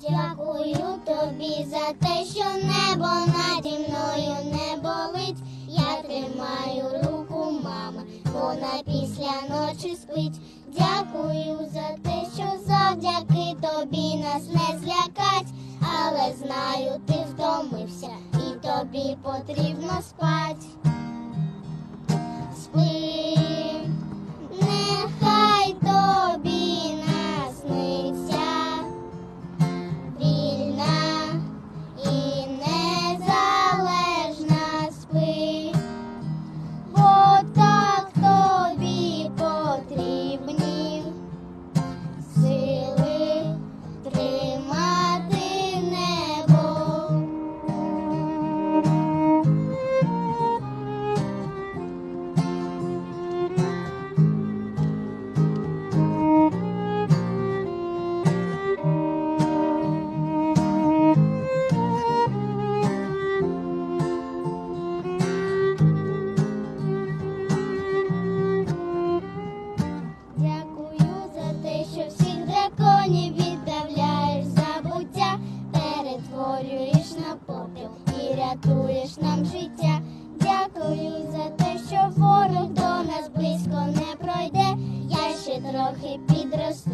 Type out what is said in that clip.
Дякую тобі за те, що небо наді мною не болить. Я тримаю руку мами, вона після ночі спить. Дякую за те, що завдяки тобі нас не злякать, але знаю, ти втомився і тобі потрібно спать. рятуєш нам життя. Дякую за те, що ворог до нас близько не пройде. Я ще трохи підросту.